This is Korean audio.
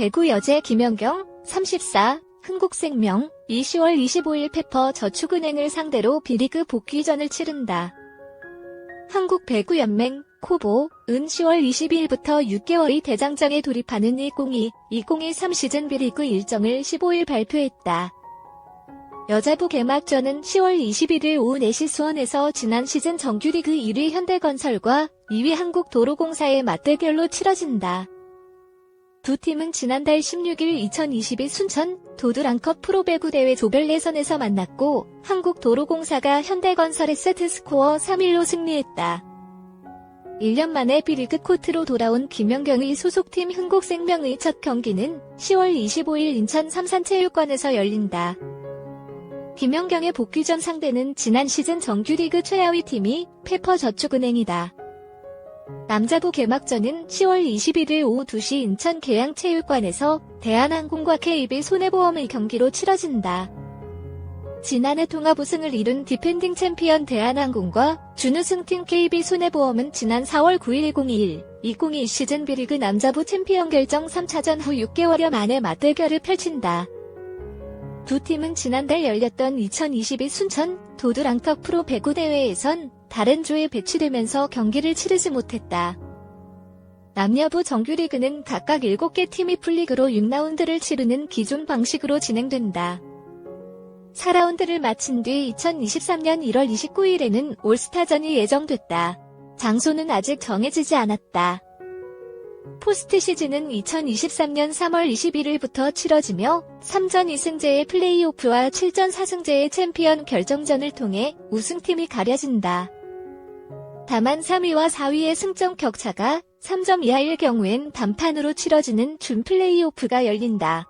배구 여제 김연경 34 흥국생명 2 10월 25일 페퍼 저축은행을 상대로 B리그 복귀전을 치른다. 한국배구연맹 코보 은 10월 22일부터 6개월이 대장정에 돌입하는 2022-2023 시즌 B리그 일정을 15일 발표했다. 여자부 개막전은 10월 21일 오후 4시 수원에서 지난 시즌 정규리그 1위 현대건설과 2위 한국도로공사의 맞대결로 치러진다. 두 팀은 지난달 16일 2022 순천 도드랑컵 프로배구 대회 조별 예선에서 만났고 한국도로공사가 현대건설의 세트스코어 3-1로 승리했다. 1년 만에 B리그 코트로 돌아온 김연경의 소속팀 흥국생명의 첫 경기는 10월 25일 인천 삼산체육관에서 열린다. 김연경의 복귀 전 상대는 지난 시즌 정규리그 최하위 팀이 페퍼저축은행이다. 남자부 개막전은 10월 21일 오후 2시 인천 계양체육관에서 대한항공과 KB 손해보험의 경기로 치러진다. 지난해 통합 우승을 이룬 디펜딩 챔피언 대한항공과 준우승팀 KB 손해보험은 지난 4월 9일 2021, 2022 시즌 B리그 남자부 챔피언 결정 3차전 후 6개월여 만에 맞대결을 펼친다. 두 팀은 지난달 열렸던 2022 순천 도드랑턱 프로 배구 대회에선 다른 조에 배치되면서 경기를 치르지 못했다. 남녀부 정규리그는 각각 7개 팀이 풀리그로 6라운드를 치르는 기존 방식으로 진행된다. 4라운드를 마친 뒤 2023년 1월 29일에는 올스타전이 예정됐다. 장소는 아직 정해지지 않았다. 포스트 시즌은 2023년 3월 21일부터 치러지며 3전 2승제의 플레이오프와 7전 4승제의 챔피언 결정전을 통해 우승팀이 가려진다. 다만 3위와 4위의 승점 격차가 3점 이하일 경우엔 단판으로 치러지는 준 플레이오프가 열린다.